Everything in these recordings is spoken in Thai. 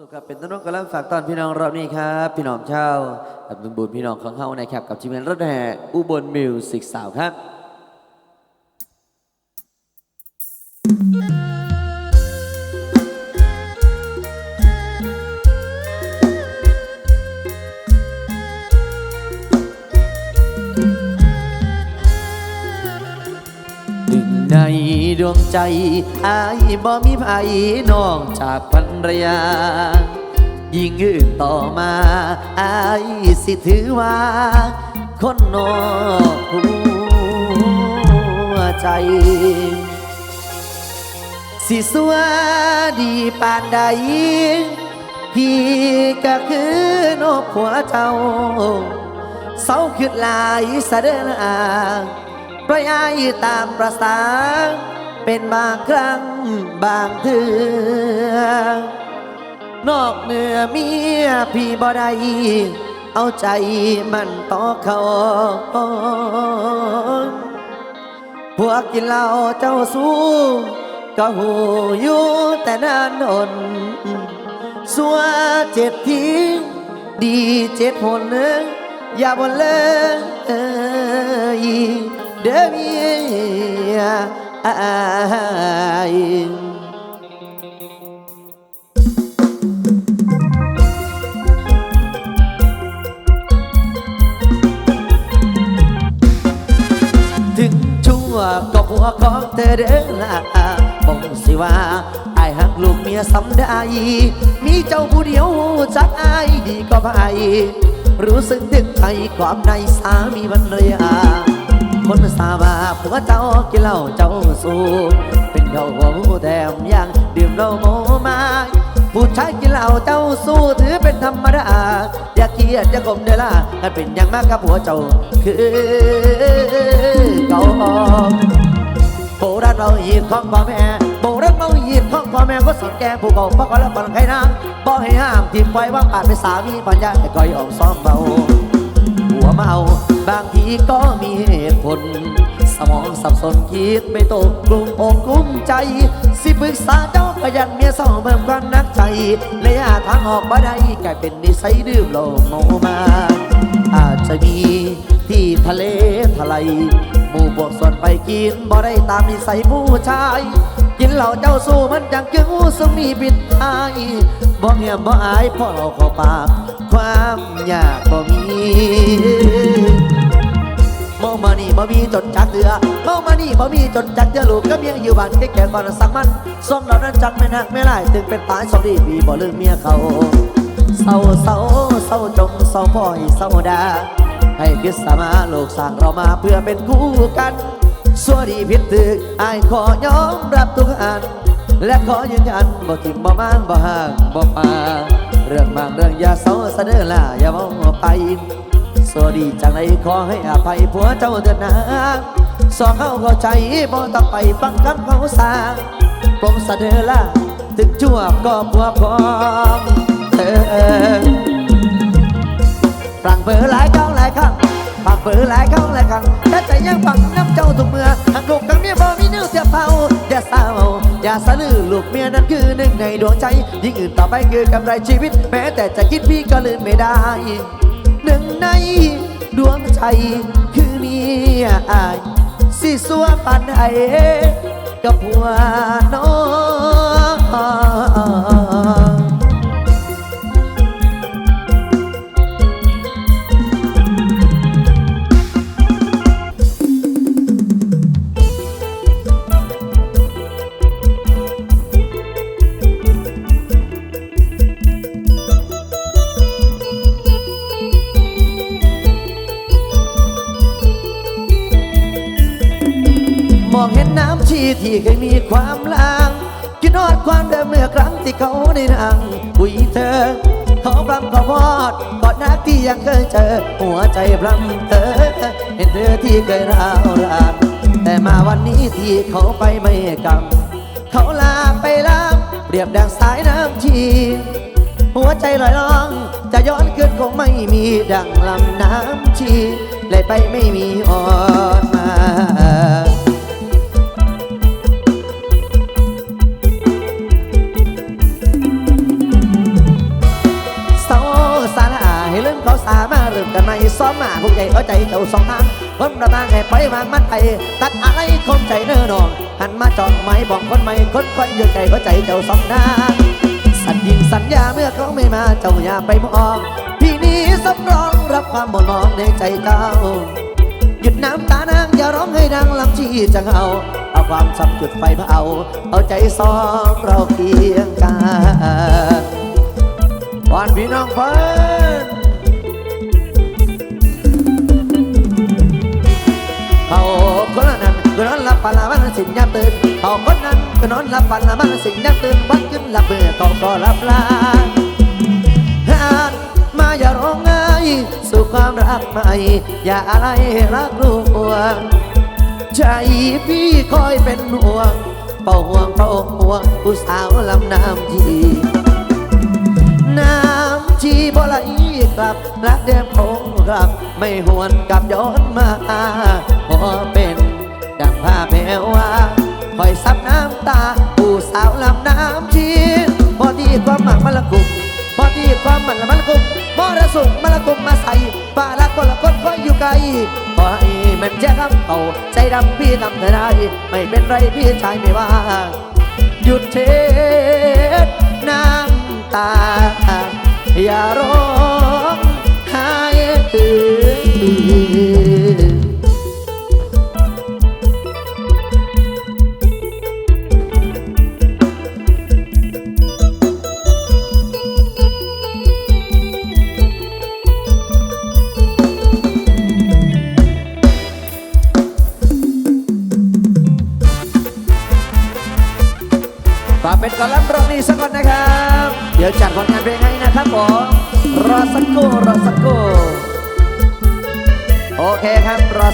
สุขครับเป็นต้นนกกำลังฝากตอนพี่น้องเรานี่ครับ พี่น้องเช่าวอับดุลบุญพี่น้องของเฮานะครับกับทีมงานรถแห่อุบลมิวสิกสาวครับดึงในดวงใจอายบ่มีไผนอกจากภร รยา ยิ่งอื่นต่อมาอายสิถือว่า คนนอกหัวใจสิสัวดีปานใด พี่ก็คือนกหัวเจ้าเศร้าขึ้นลายสะเดินอางปล่อยอายตามประสา เป็นบางครั้งบางเทือนอกเหนือเมียพี่บ่ได้เอาใจมันต่อเขาพวกกินเหล้าเจ้าสู้ ก็หูอยู่แต่นานนนสัวเจ็ดทิ้งดีเจ็ดหนหนึ่งอย่าบ่นเลยเด้อเมีย ถึงชั่วก็ผัวของเธอเด้อล่ะบงสิว่าไอ้ายหักลูกเมียสำได้มีเจ้าผู้เดียวจักอายดีก็ไปรู้สึกถึงใจความในสามีมันเลยอา คนสาบาผัวเจ้ากินเหล้าเจ้าสูบเป็นเขาหัวแถมยังดื่มเหล้าโมมาผู้ชายกินเหล้าเจ้าสู้ถือเป็นธรรมดาอย่าเครียดอย่ากลมเดอล่ะถ้าเป็นอย่างมากกับผัวเจ้าคือเก่าโบราณเราหีบของพ่อแม่โบราณเราหีบของพ่อแม่ก็สิแก่ผู้เก่าพ่อก็แล้วก่นใครนะบ่ให้ห้ามทิมไว้ว่างอาจเป็นสามีปัญญาแต่ก้อยออกซ้อมเบา วเมา บางทีก็มีเหตุผล สมองสับสนคิดไม่ตกกลุ่มอกกลุ้มใจ สิปรึกษาเจ้าก็ยันเมียเศร้าเพิ่มความนักใจเลยหาทางออกมาได้กลายเป็นนิสัยดื่มเหล้าเมามาอาจจะมีที่ทะเลทลายหมู่บวกส่วนไปกินบ่ได้ตามนิสัยผู้ชาย กินเหล้าเจ้าสู้มันจังคืองูสมีปิดทายบ่เงียบบ่อายเพราะเราข้าปากความอยากบ่มีเมามานี่บ่มีจนจักเดือเมามานี่บ่มีจนจักเดือลูกก็เมียอยู่บ้านแก่ๆก่ก่อนสักมันสองเรานั้นจักไม่นักไม่ไล่ถึงเป็นตายสองดีปีบ่ลืมเมียเขาเศร้าเศร้าเศร้าจงเศร้าพ่อยเศร้าดาให้คิดสามาโลกสร้างเรามาเพื่อเป็นคู่กัน สัวดีผิดตึกอายขอยอมรับทุกอัน และขอยืนยันบ่ทิมบ่มานบ่ห่างบ่ปาเรื่องบางเรื่องอย่าเศร้าเสนอล่ะอย่ามองไปสวัสดีจากไหนขอให้อภัยผัวเจ้าเถิดนะสองเข้าเข้าใจบ่ต้องไปฟังคำเขาสางปรงเสนอละถึงชั่วก็ผัวของเธอฟังเบอหลายครั้งหลายครั้ง ฟังเบอหลายครั้งหลายครั้งแต่ใจยังฟังน้ำเจ้าทุกเมื่อทางลูกทางเมียบ่มีเนื้อเทียเท่าอย่าเศร้าอย่าสะลือลูกเมียนั้นคือหนึ่งในดวงใจ ยิ่งอื่นต่อไปคือกำไรชีวิต แม้แต่จะคิดพี่ก็ลืมไม่ได้ หนึ่งในดวงใจคือเมียอายสิสัวปันไอกับผัวน้อง ที่เขาได้นั่งคุยเธอเขาพรำเขาพอดกอดนักที่ยังเคยเจอ หัวใจพรำเธอ เห็นเธอที่เคยร้าวรานแต่มาวันนี้ที่เขาไปไม่กำเขาลาไปลาเปรียบดังสายน้ำชีหัวใจลอยล่อง จะย้อนคืนคงไม่มีดังลำน้ำชีเลยไปไม่มีอ่อนมา เขาสามาเริ่มกันใหม่ซ้อมมาผู้ใหญ่เข้าใจเจ้าสองทางคนประทางให้ไปวางมันไปตัดอะไรคมใจเนื้อนองหันมาจองไม้บอกคนใหม่คนคอยอยู่ใจเข้าใจเจ้าสองทางสัญญิงสัญญาเมื่อเขาไม่มาเจ้าอย่าไปมองพี่นี้สำรองรับความหมดมองในใจเจ้าหยุดน้ำตานางอย่าร้องให้ดังลำชีจะเอาเอาความสับจุดไฟเผาเอาใจสองเราเคียงกันวอนพี่น้องเพิ่ ก็นอนหลับฝันละมันสิ่งนยามตื่นวันขึ้นหลับเบื่อเขาก็หลับลาหานมาอย่าร้องไห้สู่ความรักใหม่ อย่าอะไรให้รักลวงใจพี่คอยเป็นห่วงเป่าห่วงเป่าห่วงผู้สาวลำน้ำทีน้ำชีบ่ไหลกลับรักเดิมคงกลับ ไม่หวนกลับย้อนมาพอเป็นดังผ้าแพรว่าคอยซับ ตา ผู้สาวลำน้ำชีพอที่ความหมักมันละกุกพอที่ความมันละมันละกุมมรสุมมันละกุมมาใส่ป่าละคนละคนคอยอยู่ไกลขอให้มันแจ้งเขาใจดำพี่ทำเธอได้ไม่เป็นไรพี่ชายไม่ว่า หยุดเช็ดน้ำตา อย่าร้องไห้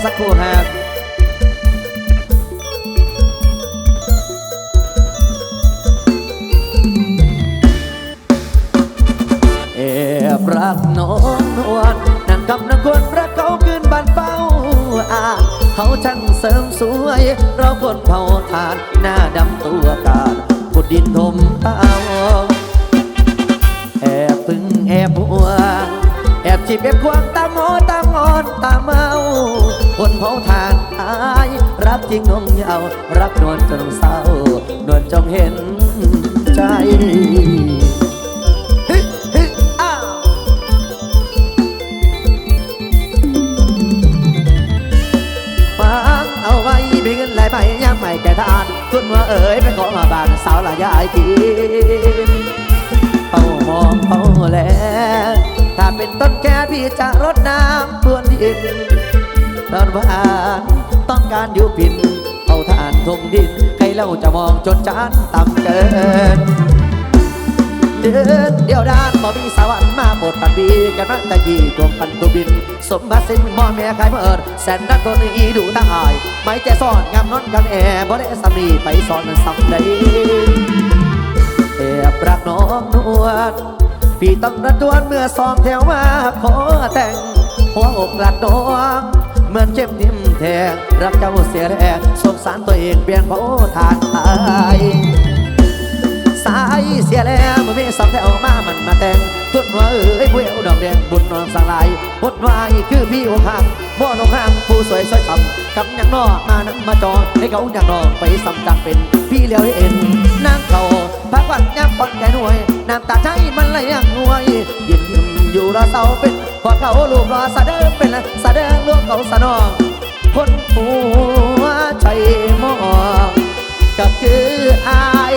สักครู่ครับเอบรักน้องนวลนั่งกับนักคนรักเขาขึ้นบ้านเป้าอ่าเขาช่างเสริมสวย เราคนเผาทาน หน้าดำตัวกาดขุดดินถมเต้าแอบพึ่งแอบหัวแอบจีบแอบควงตามโมตามงอนตามเมา เผาทานตายรักจริงนงเยาวรักนวลจนเศร้านวลจงเห็นใจฮึฮึอ้าฟังเอาไว้มีเงินหลายใบยังไม่แก่ทานคุณว่าเอ๋ยเป็นของมาบานสาวละยายทีเป้ามองเป้าแลถ้าเป็นต้นแค่พี่จะรดน้ำพรวนดิน ตอนหวานต้องการอยู่ปินเอาทานทงดินใครเล่าจะมองจนจานต่ำเกินเดินเดียวด้านบ่มีสวรรค์มาปรดปันบีกันมาตะกี้กลมปันตุบิน สมบัติสิ้นมอแม่ขายเมิดแสนนักคนอีดูตาอาย ไม่แต่ซ่อนงามนอนกันแอบ่ได้สำนีไปซ่อนสำใดแอบรักน้องนวลพี่ต้องระดวนเมื่อสองแถวมาขอแต่งหัวอกหลัดดวง เหมือนเจ็บทิ่มแทงรักเจ้าเสียแรงสงสารตัวเองเปลี่ยนเพราะทางตายสายเสียแล้วมันมีสองแถวมามันมาแต่งทุนว่าเอ้ยผู้เอวดอกแดงบุญนอนสังลายพดวายคือพี่อกหักบ่อนองห้างผู้สวยสวยทำกับยังนอมานั้นมาจอให้เขาอยากนองไปสำจังเป็นพี่เลี้ยวเอ็นนางเขาพักวันย่ำปอนแก่หน่วยน้ำตาใจมันไหลย่างหน่วยยิ้มยิ้มอยู่รอเสาเป็นพอเขาลูกรอสะเดิมเป็นสะเดิม เขาสนองคนหัวใจมองก็คืออาย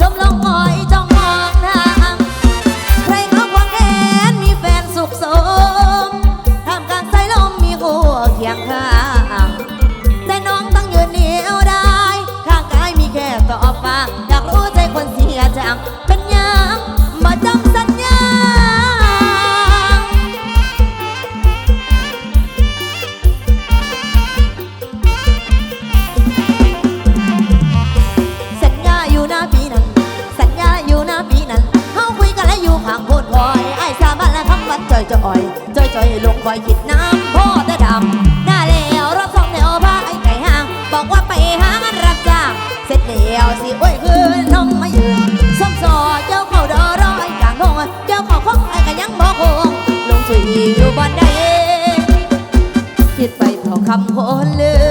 จะอ่อยจ้อยจ้อยลงบ่อยคิดน้ำพ่อต่ดำหน้าแล้วรถสองแถวผ้าไอ้ไก่ห้าง บอกว่าไปหางานรับจ้างเสร็จแล้วสิโอ้ยคืนลงมายืนส้มสอเจ้าเขาดอรอไอ้กลางทงเจ้าเขาคงไอ้ก็ยังบอกคงลงสุยอยู่บ่อนไดคิดไปพอคำโหนเลย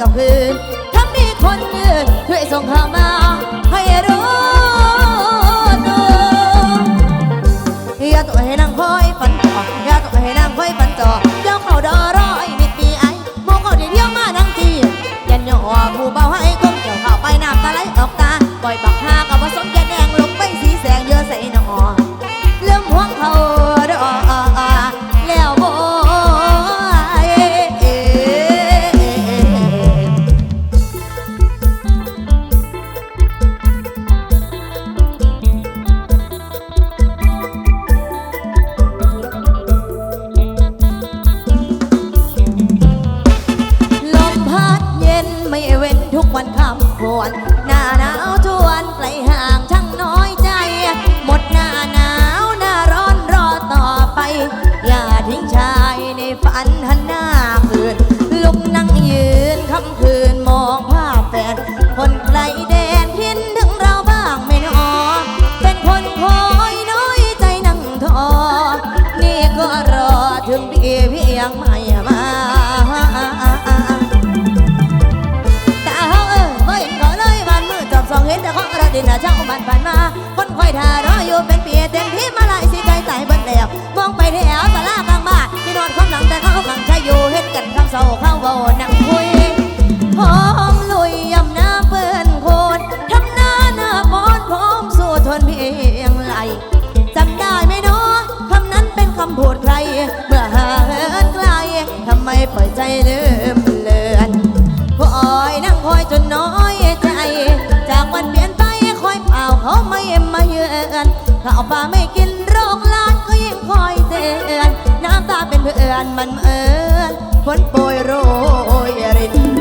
กับพื้นถ้ามีคนอื่นช่วยส่งข่าวมา ฝ้าเข้าเว้านั่งคุยพร้อมลุยยำหน้าเปื้อนโคนทำหน้าหน้าบอนพร้อมสู้ทนเพียงไหลจำได้ไหมเนาะคำนั้นเป็นคำพูดใคร เมื่อห่างไกลทำไมปล่อยใจลืมเลือนคอยนั่งคอยจนน้อยใจ จากวันเปลี่ยนไปคอยเปล่าเขาไม่มาเยือนข้าวปลาไม่กินโรคลานก็ยิ่งคอยเตือนน้ำตาเป็นเพื่อนมันเออ ฝนโปรยโรยริน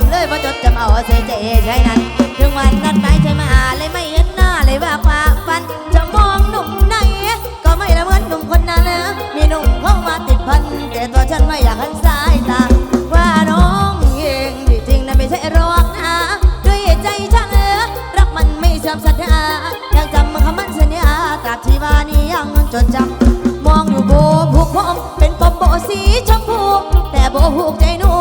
บรักสีดำเลยว่าจดจำเอาเสียใจใช่นั้น ถึงวันนัดหมายใจมาหาเลยไม่เห็นหน้าเลยว่าความฝัน จะมองหนุ่มไหน ก็ไม่ละเหมือนหนุ่มคนนั้นนะมีหนุ่มเข้ามาติดพัน แต่ตัวฉันไม่อยากหันสายตาว่าน้องเองที่จริงนะไม่ใช่รอกนะด้วยใจฉันเออรักมันไม่เสื่อมศรัทธายังจำคำมั่นสัญญาตราบที่ว่านี้ยังจดจำมองอยู่โบผูกผมเป็นปมโบสีชมพูแต่โบผูกใจหนู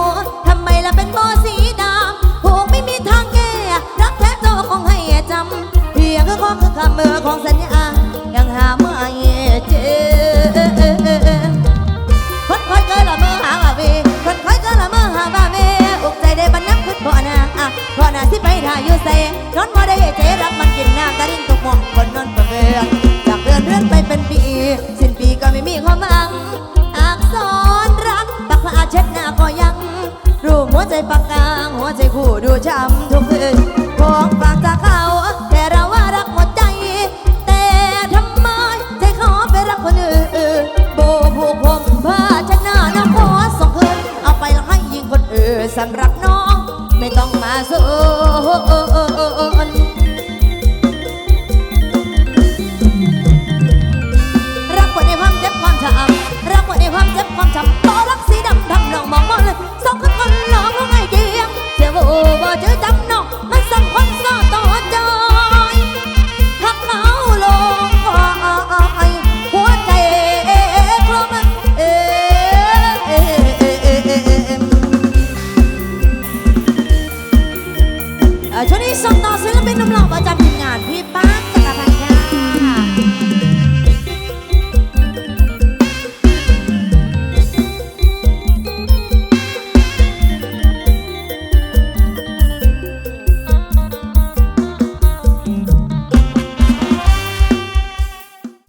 ของสัญญา ยังหาไม่เจอคนคอยเกินละเมื่อหาว่าเวคนคอยเกินละเมื่อหาว่าเวอกใจได้บรรนับขึ้นพ่อนาอะพ่อนาสิไปถ่ายอยู่เซนอนบ่ได้เจรักมันกินน้ำตาดินตกหมองคนนอนประเบืองจากเดือนเรื่อนไปเป็นปี สิ้นปีก็ไม่มีความหวังอักษรรักปักผ้าเช็ดหน้าก็ยัง รูปหัวใจปากกลางหัวใจคู่ดูช้ำทุกคืน